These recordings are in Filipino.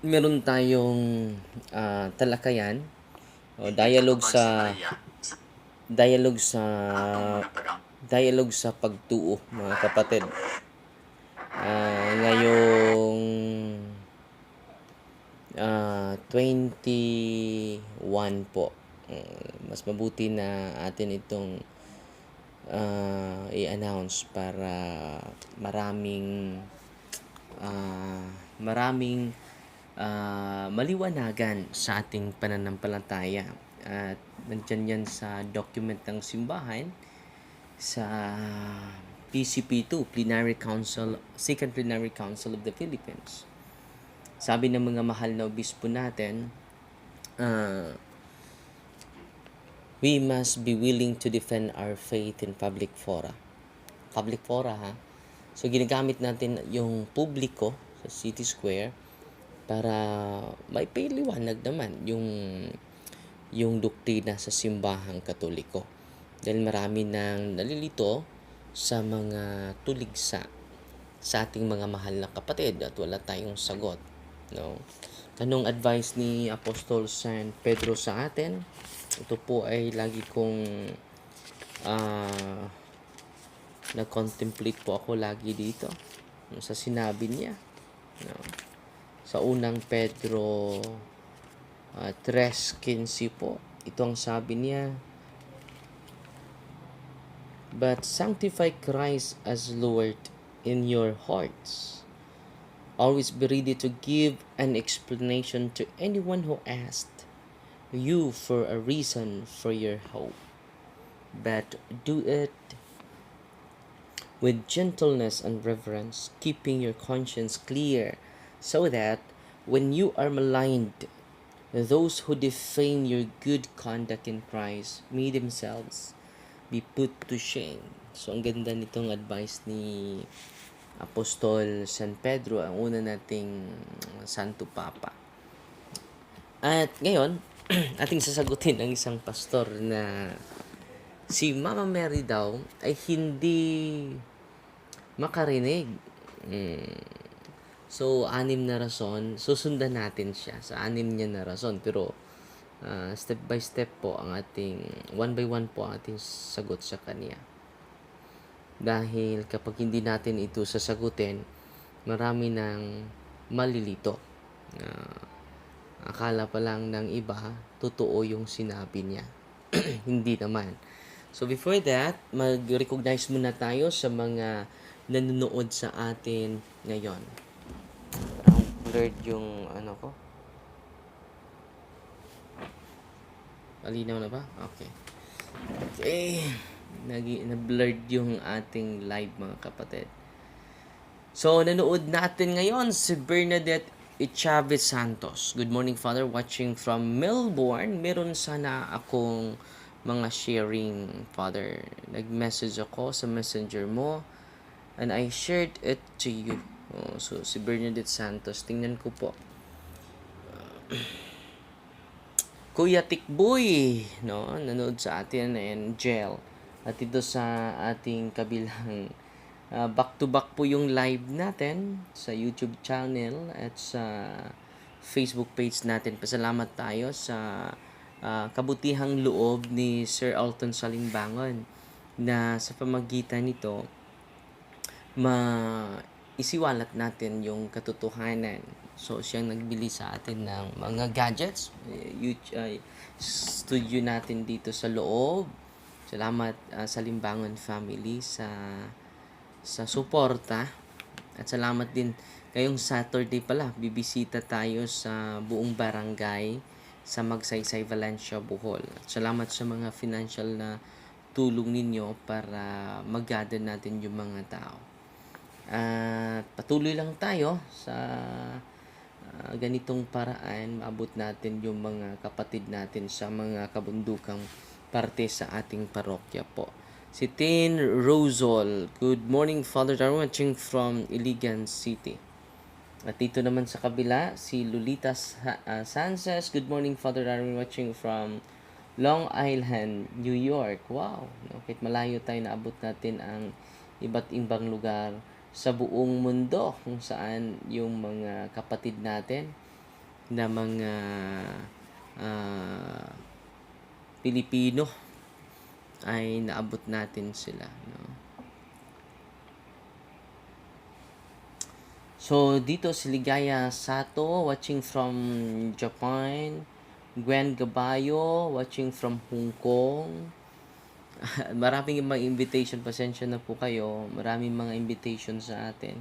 meron tayong ah, talakayan o dialogue sa dialogue sa dialogue sa pagtuo mga kapatid. Ah, ngayong ah, 21 po. Ah, mas mabuti na atin itong ah, i-announce para maraming ah, maraming ah, maliwanagan sa ating pananampalataya. At nandyan yan sa document ng simbahan sa PCP2, Plenary Council, Second Plenary Council of the Philippines. Sabi ng mga mahal na obispo natin, ah, we must be willing to defend our faith in public fora. Public fora ha. So ginagamit natin yung publiko sa City Square para may pailiwanag naman yung yung doktrina sa simbahang katoliko. Dahil marami nang nalilito sa mga tuligsa sa ating mga mahal na kapatid at wala tayong sagot. No? Anong advice ni Apostol San Pedro sa atin? Ito po ay lagi kong ah nag-contemplate po ako lagi dito sa sinabi niya. No? Sa unang Pedro uh, 3.15 po, ito ang sabi niya, But sanctify Christ as Lord in your hearts. Always be ready to give an explanation to anyone who asked you for a reason for your hope. But do it with gentleness and reverence, keeping your conscience clear, so that when you are maligned, those who defame your good conduct in Christ may themselves be put to shame. So, ang ganda nitong advice ni Apostol San Pedro, ang una nating Santo Papa. At ngayon, ating sasagutin ang isang pastor na si Mama Mary daw ay hindi makarinig. Mm. So, anim na rason, susundan natin siya sa anim niya na rason. Pero, ah, step by step po ang ating, one by one po ang ating sagot sa kanya. Dahil kapag hindi natin ito sasagutin, marami nang malilito. Ah, akala pa lang ng iba, totoo yung sinabi niya. hindi naman. So before that, mag-recognize muna tayo sa mga nanonood sa atin ngayon. Blurred yung ano ko. Malinaw na ba? Okay. Okay. Nagi, na-blurred yung ating live mga kapatid. So, nanood natin ngayon si Bernadette Chavez Santos. Good morning, Father. Watching from Melbourne. Meron sana akong mga sharing, Father. Nag-message ako sa messenger mo and I shared it to you. Oh, so, si Bernadette Santos. Tingnan ko po. Kuya Tikboy, no, nanood sa atin and Gel. At ito sa ating kabilang ah, back-to-back po yung live natin sa YouTube channel at sa Facebook page natin. Pasalamat tayo sa ah, kabutihang loob ni Sir Alton Salingbangon na sa pamagitan nito ma isiwalat natin yung katotohanan. So, siyang nagbili sa atin ng mga gadgets, ay, studio natin dito sa loob. Salamat ah, sa Limbangon family sa sa suporta at salamat din ngayong Saturday pala bibisita tayo sa buong barangay sa Magsaysay Valencia Bohol. At salamat sa mga financial na tulong ninyo para mag-gather natin yung mga tao. At patuloy lang tayo sa ah, ganitong paraan maabot natin yung mga kapatid natin sa mga kabundukang parte sa ating parokya po. Si Tin Rosol. Good morning, Father Darwin, watching from Iligan City. At dito naman sa kabila, si Lolita ah, Sanchez. Good morning, Father Darwin, watching from Long Island, New York. Wow! No, kahit malayo tayo, naabot natin ang iba't ibang lugar sa buong mundo kung saan yung mga kapatid natin na mga ah, Pilipino ay naabot natin sila. No? So, dito si Ligaya Sato, watching from Japan. Gwen Gabayo, watching from Hong Kong. Maraming mga invitation, pasensya na po kayo. Maraming mga invitation sa atin.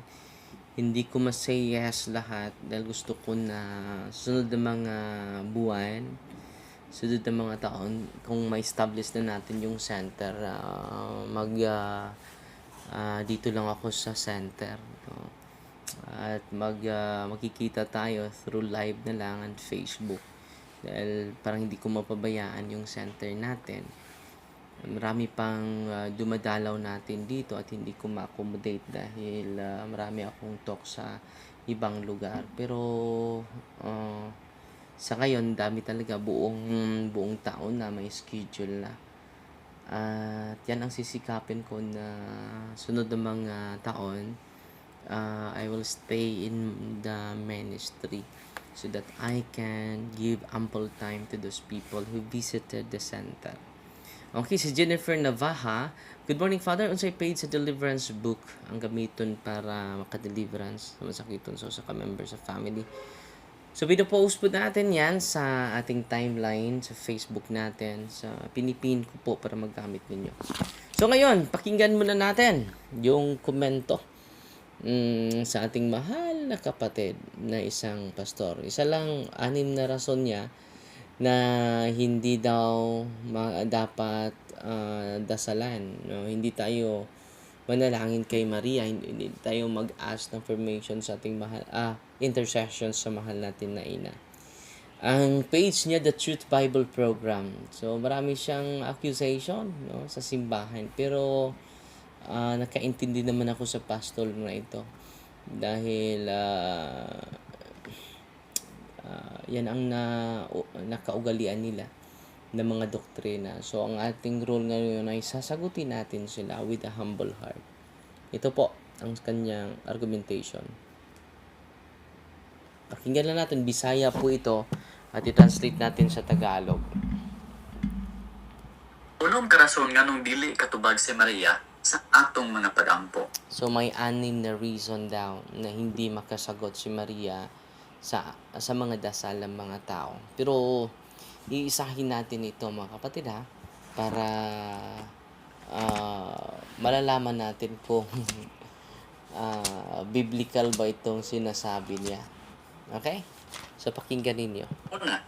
Hindi ko masay yes lahat dahil gusto ko na sunod na mga buwan, sunod na mga taon, kung ma-establish na natin yung center, ah, mag, ah, ah, dito lang ako sa center. No? At mag, ah, makikita tayo through live na lang and Facebook. Dahil parang hindi ko mapabayaan yung center natin. Marami pang ah, dumadalaw natin dito at hindi ko ma-accommodate dahil ah, marami akong talk sa ibang lugar. Pero ah, sa ngayon, dami talaga buong buong taon na may schedule na. At yan ang sisikapin ko na sunod na mga taon, uh, I will stay in the ministry so that I can give ample time to those people who visited the center. Okay, si Jennifer Navaja. Good morning, Father. Unsay page sa deliverance book ang gamiton para maka-deliverance sa masakiton so sa ka-member sa family. So, pinopost po natin yan sa ating timeline, sa Facebook natin, sa pinipin ko po para magamit ninyo. So, ngayon, pakinggan muna natin yung komento mm, sa ating mahal na kapatid na isang pastor. Isa lang, anim na rason niya na hindi daw ma- dapat ah, dasalan. No? Hindi tayo manalangin kay Maria, hindi, hindi tayo mag-ask ng formation sa ating mahal, ah, intercession sa mahal natin na ina. Ang page niya, The Truth Bible Program. So, marami siyang accusation no, sa simbahan. Pero, ah nakaintindi naman ako sa pastor na ito. Dahil, ah ah, yan ang na, nakaugalian nila ng mga doktrina. So, ang ating role ngayon ay sasagutin natin sila with a humble heart. Ito po ang kanyang argumentation. Pakinggan lang natin, Bisaya po ito at i-translate natin sa Tagalog. Unom karason nga nung dili katubag si Maria sa atong mga pagampo. So may anim na reason daw na hindi makasagot si Maria sa sa mga dasal ng mga tao. Pero iisahin natin ito mga kapatid ha para ah, malalaman natin kung ah, biblical ba itong sinasabi niya. Okay? So pakinggan ninyo. Una,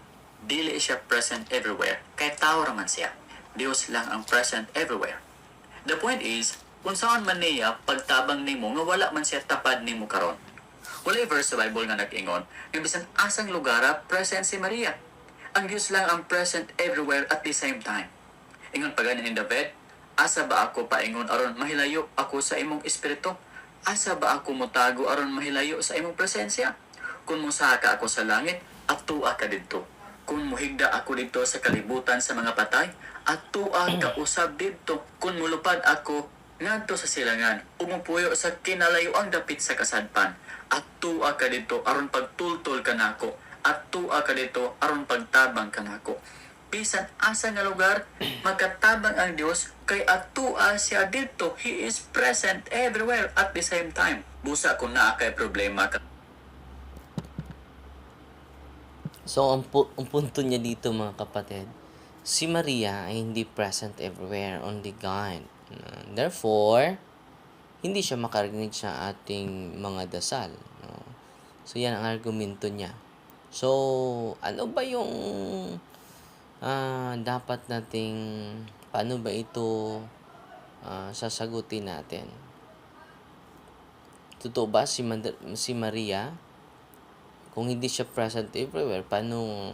dili siya present everywhere, kay tao raman siya. Dios lang ang present everywhere. The point is, kung saan man niya pagtabang nimo nga wala man siya tapad nimo karon. Wala verse sa Bible nga nag-ingon, nga bisan asang lugar present si Maria. Ang Dios lang ang present everywhere at the same time. Ingon pa ganin in David, asa ba ako paingon aron mahilayo ako sa imong espiritu? Asa ba ako motago aron mahilayo sa imong presensya? Kung musaha ka ako sa langit, atua ka didto. Kung muhigda ako dito sa kalibutan sa mga patay, atua ka usab didto. Kung mulupad ako ngadto sa silangan, umupuyo sa kinalayoang dapit sa kasadpan, atua ka dito aron pagtultol ka nako. Atua ka dito aron pagtabang ka nako. Bisan asa nga lugar, magkatabang ang Dios kay atua siya dito. He is present everywhere at the same time. Busa kung naa kay problema ka So, ang, pu- ang punto niya dito mga kapatid, si Maria ay hindi present everywhere, only God. Uh, Therefore, hindi siya makarinig sa ating mga dasal. No? So, yan ang argumento niya. So, ano ba yung ah, dapat nating, paano ba ito ah, sasagutin natin? Totoo ba si, Mad- si Maria kung hindi siya present everywhere, paano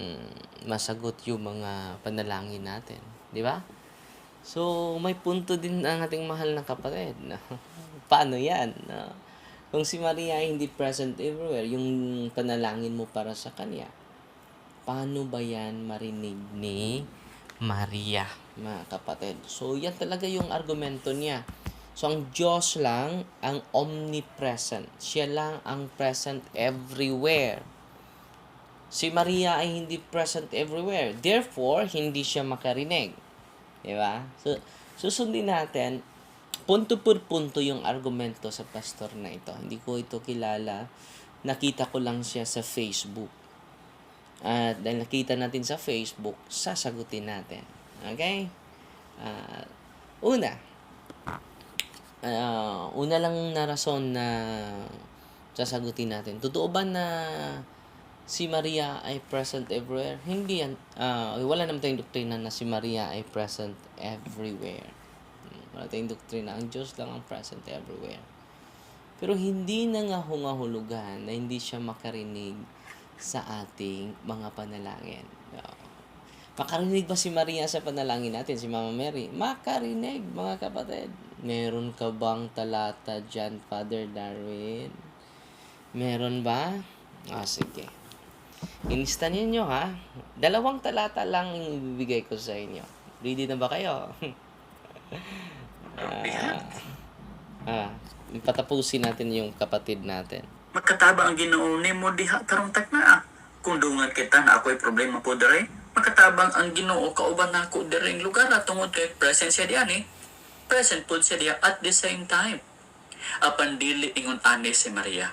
mm, masagot yung mga panalangin natin? Di ba? So, may punto din ang ating mahal na kapatid. No? paano yan? No? Kung si Maria ay hindi present everywhere, yung panalangin mo para sa kanya, paano ba yan marinig ni Maria, mga kapatid? So, yan talaga yung argumento niya. So, ang Diyos lang ang omnipresent. Siya lang ang present everywhere. Si Maria ay hindi present everywhere. Therefore, hindi siya makarinig. Di ba? So, susundin natin, punto per punto yung argumento sa pastor na ito. Hindi ko ito kilala. Nakita ko lang siya sa Facebook. At dahil nakita natin sa Facebook, sasagutin natin. Okay? Ah, una, ah, una lang na rason na sasagutin natin. Totoo ba na si Maria ay present everywhere? Hindi yan. ah, wala naman tayong doktrina na si Maria ay present everywhere. Hmm, Wala tayong doktrina. Ang Diyos lang ang present everywhere. Pero hindi na nga hungahulugan na hindi siya makarinig sa ating mga panalangin. Oo. Makarinig ba si Maria sa panalangin natin, si Mama Mary? Makarinig, mga kapatid. Meron ka bang talata dyan, Father Darwin? Meron ba? Ah, sige. Inista ninyo ha. Dalawang talata lang yung ibibigay ko sa inyo. Ready na ba kayo? ah, ah, patapusin natin yung kapatid natin. Magkataba ang Ginoo nimo diha karong tagna. Kung dungan kita na ako'y problema po dere, magkatabang ang Ginoo kauban nako diring lugar na tungod kay presence siya diyan eh. Present po siya diya at the same time. Apan dili ingon ani si Maria.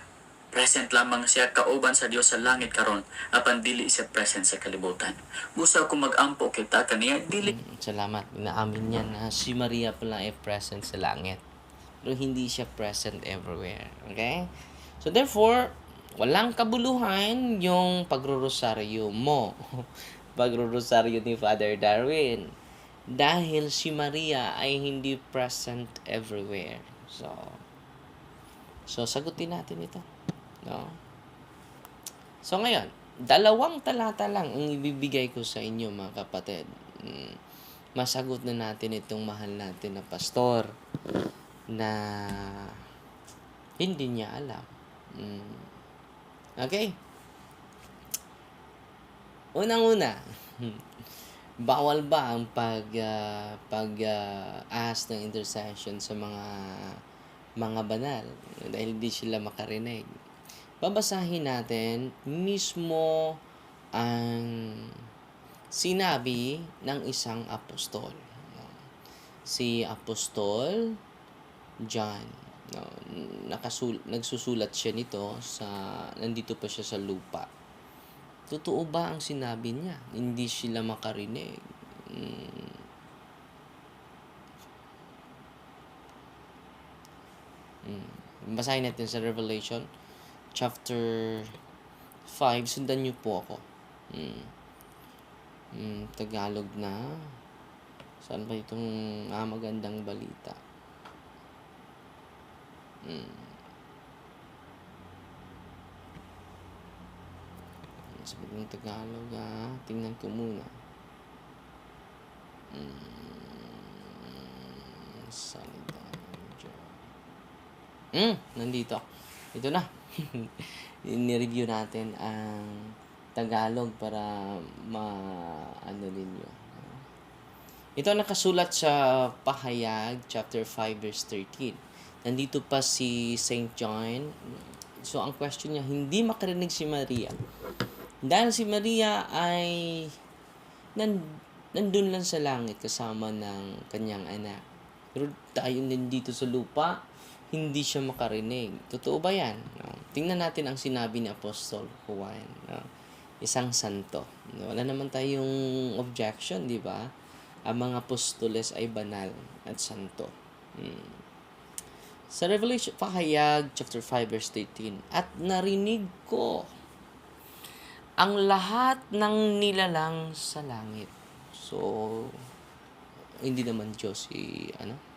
Present lamang siya kauban sa Dios sa langit karon, apan dili siya present sa kalibutan. Gusto ko magampo kita kaniya dili Mm, Salamat. Inaamin niya na si Maria pala ay present sa langit. Pero hindi siya present everywhere. Okay? So therefore, walang kabuluhan yung pagrorosaryo mo. pagrorosaryo ni Father Darwin. Dahil si Maria ay hindi present everywhere. So, so sagutin natin ito. No? So ngayon, dalawang talata lang ang ibibigay ko sa inyo mga kapatid. Mm, masagot na natin itong mahal natin na pastor na hindi niya alam. Mm. Okay? Unang-una, bawal ba ang pag ah, pag ah, ask ng intercession sa mga mga banal dahil hindi sila makarinig. Babasahin natin mismo ang sinabi ng isang apostol. Si Apostol John. No, nakasul nagsusulat siya nito sa nandito pa siya sa lupa. Totoo ba ang sinabi niya? Hindi sila makarinig. Mm. Mm. Basahin natin sa Revelation chapter 5. Sundan niyo po ako. Mm. Mm, Tagalog na. Saan ba itong ah, magandang balita? Mm. Sabi ng Tagalog ah. Tingnan ko muna. Mm. Salita. Hmm, nandito. Ito na. Ni-review natin ang Tagalog para ma ano ninyo. Ito nakasulat sa Pahayag chapter 5 verse 13. Nandito pa si St. John. So ang question niya, hindi makarinig si Maria. Dahil si Maria ay nan, nandun lang sa langit kasama ng kanyang anak. Pero tayo nandito sa lupa, hindi siya makarinig. Totoo ba yan? No? Tingnan natin ang sinabi ni Apostol Juan. No? Isang santo. No? Wala naman tayong objection, di ba? Ang mga apostoles ay banal at santo. Hmm. Sa Revelation, Pahayag, chapter 5, verse 18, At narinig ko ang lahat ng nilalang sa langit. So, hindi naman Diyos si, ano,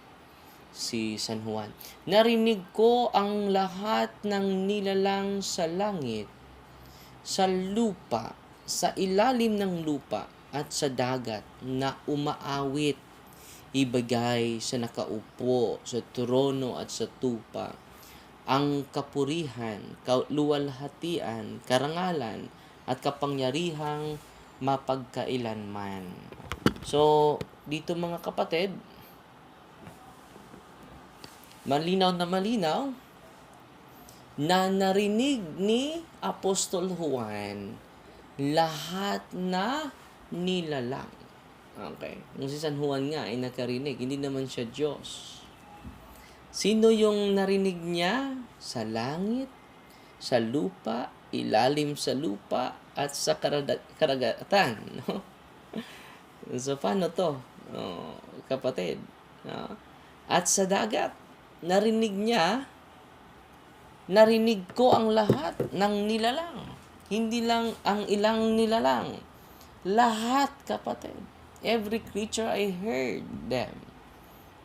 si San Juan. Narinig ko ang lahat ng nilalang sa langit, sa lupa, sa ilalim ng lupa, at sa dagat na umaawit ibigay sa nakaupo sa trono at sa tupa ang kapurihan, kaluwalhatian, karangalan, at kapangyarihang mapagkailanman. So, dito mga kapatid, malinaw na malinaw na narinig ni Apostol Juan lahat na nilalang. Okay. Kung si San Juan nga ay nakarinig, hindi naman siya Diyos. Sino yung narinig niya? Sa langit, sa lupa, ilalim sa lupa, at sa karada- karagatan. No? So, paano to? Oh, kapatid. No? At sa dagat, narinig niya, narinig ko ang lahat ng nilalang. Hindi lang ang ilang nilalang. Lahat, kapatid. Every creature I heard them.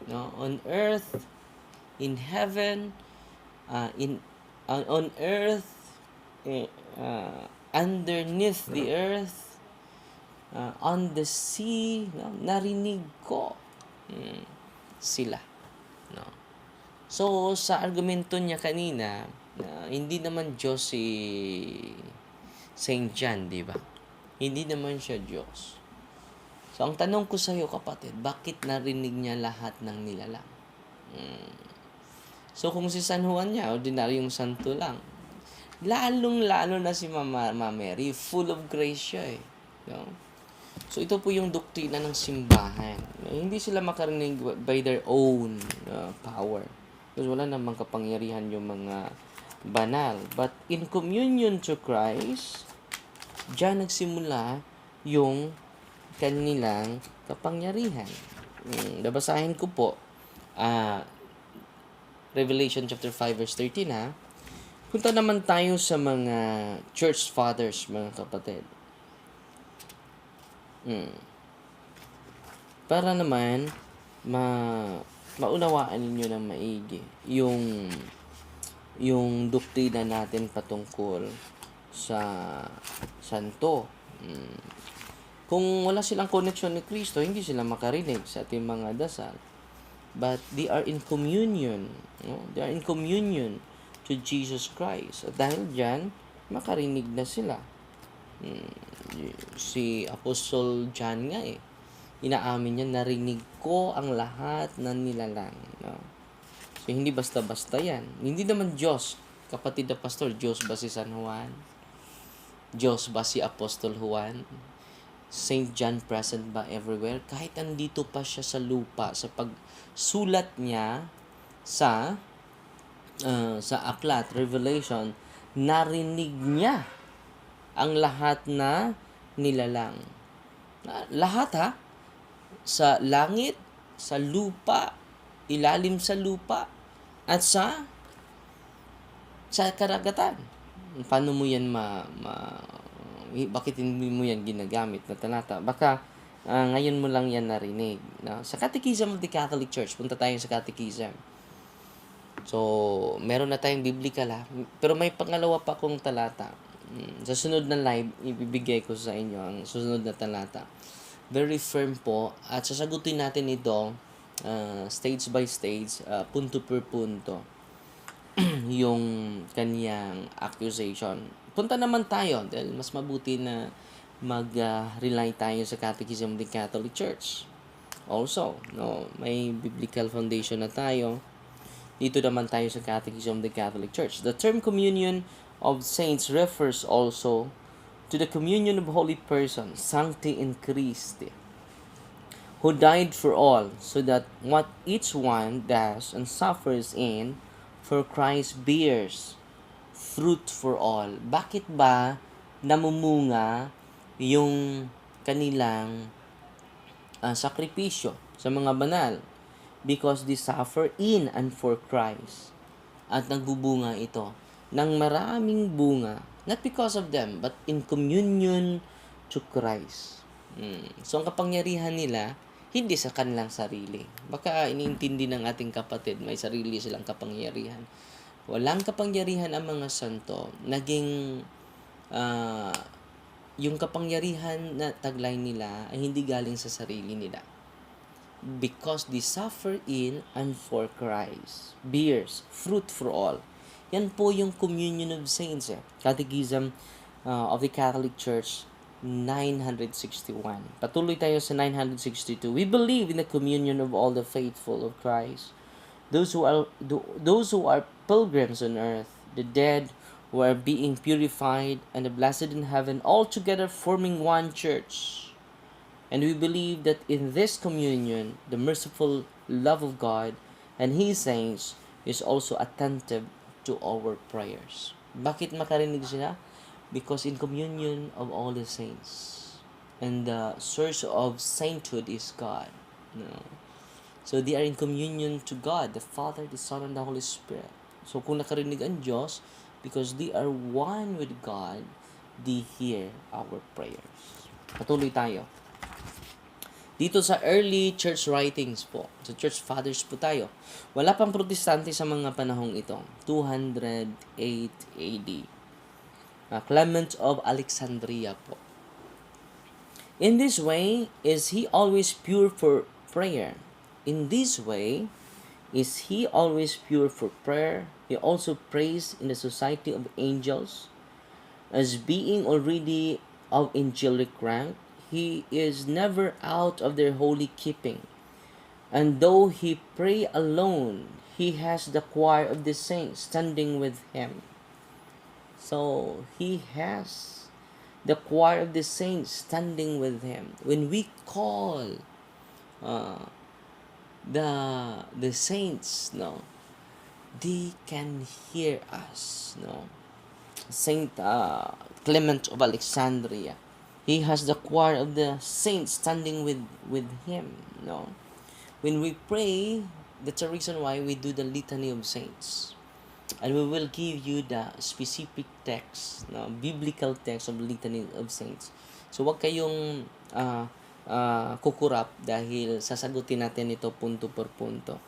No? On earth, in heaven, uh, in on, on earth, eh, uh, underneath the earth, uh, on the sea, no? narinig ko mm, sila. No? So, sa argumento niya kanina, na hindi naman Diyos si Saint John, di ba? Hindi naman siya Diyos. So, ang tanong ko sa iyo, kapatid, bakit narinig niya lahat ng nilalang? Mm. So, kung si San Juan niya, ordinaryong santo lang, lalong-lalo na si Mama, Mama Mary, full of grace siya eh. No? So, ito po yung doktrina ng simbahan. No? Hindi sila makarinig by their own uh, power. Kasi wala namang kapangyarihan yung mga banal. But in communion to Christ, diyan nagsimula yung kanilang kapangyarihan. Mm, nabasahin ko po, ah, Revelation chapter 5 verse 13 ha. Punta naman tayo sa mga church fathers, mga kapatid. Mm. Para naman ma maunawaan ninyo ng maigi yung yung doktrina natin patungkol sa santo. Mm. Kung wala silang connection ni Kristo, hindi sila makarinig sa ating mga dasal. But they are in communion. No? They are in communion to Jesus Christ. At dahil dyan, makarinig na sila. Mm, si Apostle John nga eh. Inaamin niya, narinig ko ang lahat ng nilalang. No? So, hindi basta-basta yan. Hindi naman Diyos. Kapatid na pastor, Diyos ba si San Juan? Diyos ba si Apostol Juan? Saint John present ba everywhere? Kahit andito pa siya sa lupa, sa pagsulat niya sa uh, sa aklat, Revelation, narinig niya ang lahat na nilalang. Na- Lahat ha? Sa langit, sa lupa, ilalim sa lupa, at sa sa karagatan. Paano mo yan ma, ma bakit hindi mo yan ginagamit na talata? Baka ah, ngayon mo lang yan narinig. No? Sa Catechism of the Catholic Church, punta tayo sa Catechism. So, meron na tayong biblical ha. Pero may pangalawa pa kong talata. Mm, Sa sunod na live, ibibigay ko sa inyo ang susunod na talata. Very firm po. At sasagutin natin ito ah, stage by stage, ah, punto per punto yung kanyang accusation. Punta naman tayo dahil mas mabuti na mag-rely tayo sa Catechism of the Catholic Church. Also, no, may biblical foundation na tayo. Dito naman tayo sa Catechism of the Catholic Church. The term communion of saints refers also to the communion of holy persons, Sancti in Christi, who died for all, so that what each one does and suffers in for Christ bears fruit for all. Bakit ba namumunga yung kanilang ah, sakripisyo sa mga banal? Because they suffer in and for Christ. At nagbubunga ito ng maraming bunga. Not because of them, but in communion to Christ. Mm. So, ang kapangyarihan nila, hindi sa kanilang sarili. Baka iniintindi ng ating kapatid, may sarili silang kapangyarihan. Walang kapangyarihan ang mga santo. Naging ah, yung kapangyarihan na taglay nila ay hindi galing sa sarili nila. Because they suffer in and for Christ. Bears, fruit for all. Yan po yung communion of saints. Eh. Catechism uh, of the Catholic Church 961. Patuloy tayo sa 962. We believe in the communion of all the faithful of Christ. Those who are those who are pilgrims on earth, the dead who are being purified, and the blessed in heaven, all together forming one church. And we believe that in this communion, the merciful love of God and His saints is also attentive to our prayers. Bakit makarinig sila? Because in communion of all the saints, and the source of sainthood is God. No. So they are in communion to God, the Father, the Son, and the Holy Spirit. So kung nakarinig ang Diyos, because they are one with God, they hear our prayers. Patuloy tayo. Dito sa early church writings po, sa church fathers po tayo, wala pang protestante sa mga panahong ito. 208 AD. Uh, Clement of Alexandria po. In this way, is he always pure for prayer? In this way, is he always pure for prayer? He also prays in the society of angels. As being already of angelic rank, he is never out of their holy keeping. And though he pray alone, he has the choir of the saints standing with him. So he has the choir of the saints standing with him. When we call uh, the the saints, no, they can hear us, no. Saint uh, Clement of Alexandria, he has the choir of the saints standing with with him, no. When we pray, that's the reason why we do the litany of saints and we will give you the specific text, no, biblical text of litany of saints. So wag kayong ah ah, kukurap dahil sasagutin natin ito punto per punto.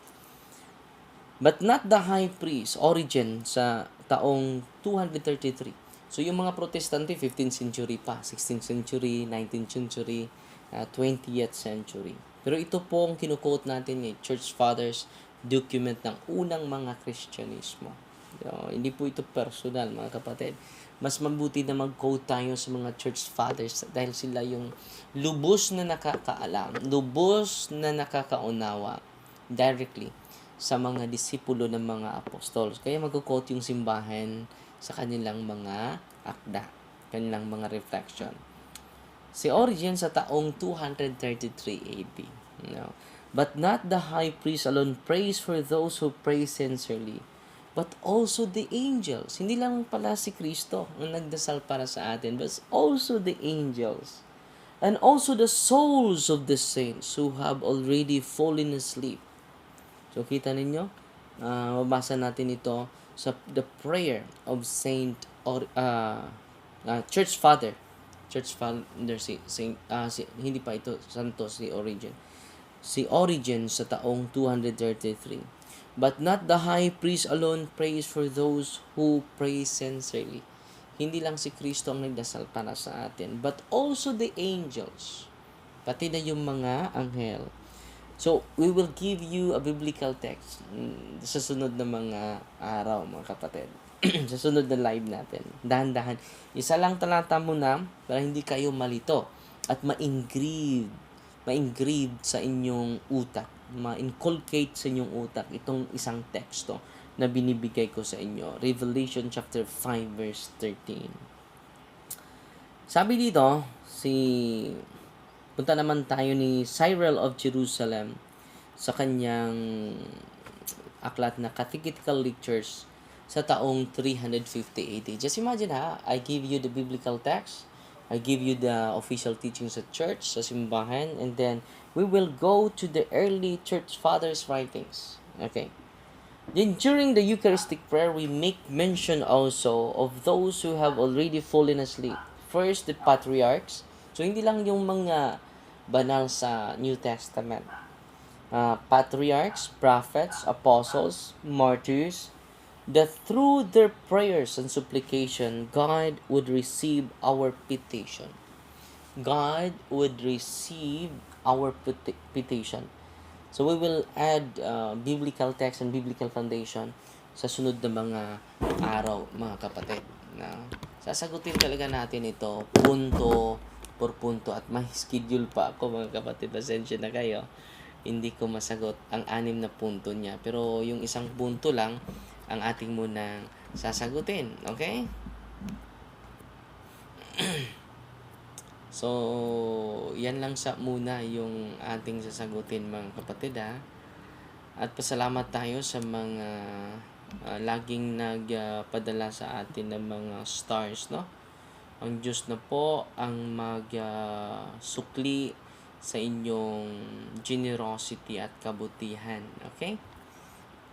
But not the high priest, origin sa taong 233. So yung mga protestante, 15th century pa, 16th century, 19th century, ah, 20th century. Pero ito po ang kinukote natin ni Church Fathers document ng unang mga Kristyanismo. So, hindi po ito personal mga kapatid. Mas mabuti na mag-quote tayo sa mga church fathers dahil sila yung lubos na nakakaalam, lubos na nakakaunawa directly sa mga disipulo ng mga apostol. Kaya mag-quote yung simbahan sa kanilang mga akda, kanilang mga reflection. Si Origen sa taong 233 AD. No. But not the high priest alone prays for those who pray sincerely, but also the angels. Hindi lang pala si Kristo ang nagdasal para sa atin, but also the angels. And also the souls of the saints who have already fallen asleep. So kita ninyo, Ah, mabasa natin ito sa the prayer of Saint or uh, Church Father. Church Father si Saint ah, si, hindi pa ito Santos si Origen. Si Origen sa taong 233. But not the high priest alone prays for those who pray sincerely. Hindi lang si Kristo ang nagdasal para sa atin, but also the angels. Pati na yung mga anghel. So, we will give you a biblical text mm, sa sunod na mga araw, mga kapatid. sa sunod na live natin. Dahan-dahan. Isa lang talata muna para hindi kayo malito at ma-engrave, ma-engrave sa inyong utak, ma-inculcate sa inyong utak itong isang teksto na binibigay ko sa inyo. Revelation chapter 5 verse 13. Sabi dito, si punta naman tayo ni Cyril of Jerusalem sa kanyang aklat na Catechetical Lectures sa taong 350 AD. Just imagine ha, I give you the biblical text, I give you the official teachings sa church, sa simbahan, and then we will go to the early church fathers' writings. Okay. Then during the Eucharistic prayer, we make mention also of those who have already fallen asleep. First, the patriarchs. So, hindi lang yung mga banal sa New Testament. Uh, patriarchs, prophets, apostles, martyrs, that through their prayers and supplication, God would receive our petition. God would receive our peti- petition. So we will add uh, biblical text and biblical foundation sa sunod na mga araw, mga kapatid. Na sasagutin talaga natin ito punto por punto at may schedule pa ako mga kapatid. Pasensya na kayo. Hindi ko masagot ang anim na punto niya. Pero yung isang punto lang ang ating munang sasagutin. Okay? so, yan lang sa muna yung ating sasagutin mga kapatid ha. At pasalamat tayo sa mga ah, laging nagpadala sa atin ng mga stars, no? Ang Diyos na po ang mag-sukli sa inyong generosity at kabutihan. Okay?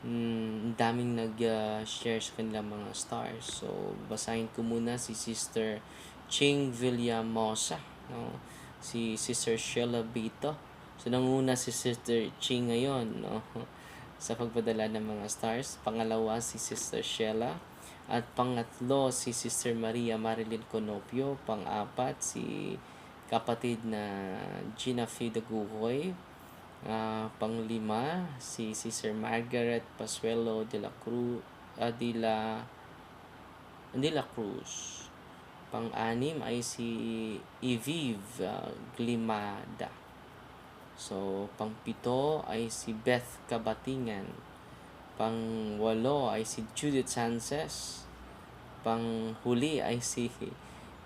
Mm, daming nag-share sa kanilang mga stars. So, basahin ko muna si Sister Ching Villamosa. No? Si Sister Sheila Bito. So, nanguna si Sister Ching ngayon. No? Sa pagpadala ng mga stars. Pangalawa si Sister Sheila. At pangatlo si Sister Maria Marilyn Conopio. Pang-apat si kapatid na Gina Fidaguhoy. Ah, panglima si Sister Margaret Pasuelo de la Cruz ah, de la Cruz. Pang-anim ay si Evive ah, Glimada. So, pang-pito ay si Beth Kabatingan. Pang-walo ay si Judith Sanchez. Pang-huli ay si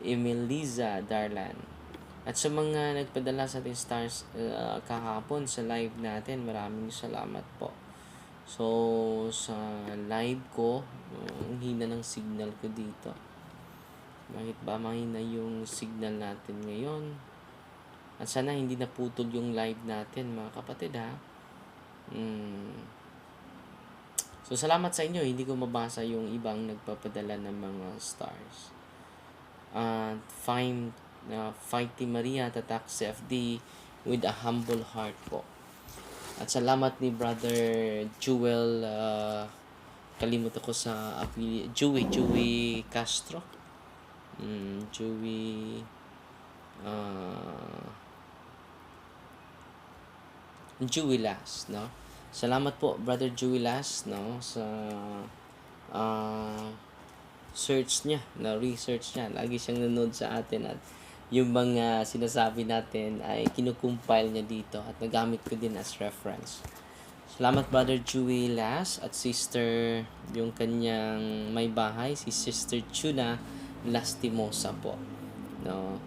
Emiliza Darlan. At sa mga nagpadala sa ating stars uh, kahapon sa live natin, maraming salamat po. So, sa live ko, uh, ang hina ng signal ko dito. Bakit ba mahina yung signal natin ngayon? At sana hindi naputol yung live natin, mga kapatid ha. Mm. So, salamat sa inyo. Hindi ko mabasa yung ibang nagpapadala ng mga stars. Uh, fine na Fighty Maria Tatak CFD with a humble heart po. At salamat ni Brother Jewel uh, kalimutan ko sa apili Joey Joey Castro. Mm, Joey uh, Joey Las, no? Salamat po Brother Joey Las, no, sa uh, search niya, na research niya. Lagi siyang nanood sa atin at yung mga sinasabi natin ay kinukumpile niya dito at nagamit ko din as reference. Salamat Brother Chewy Las at Sister yung kanyang may bahay, si Sister Tuna Lastimosa po. No.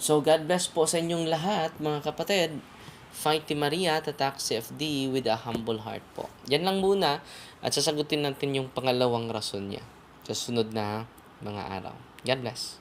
So God bless po sa inyong lahat mga kapatid. Fighty Maria, tatak CFD with a humble heart po. Yan lang muna at sasagutin natin yung pangalawang rason niya sa sunod na mga araw. God bless.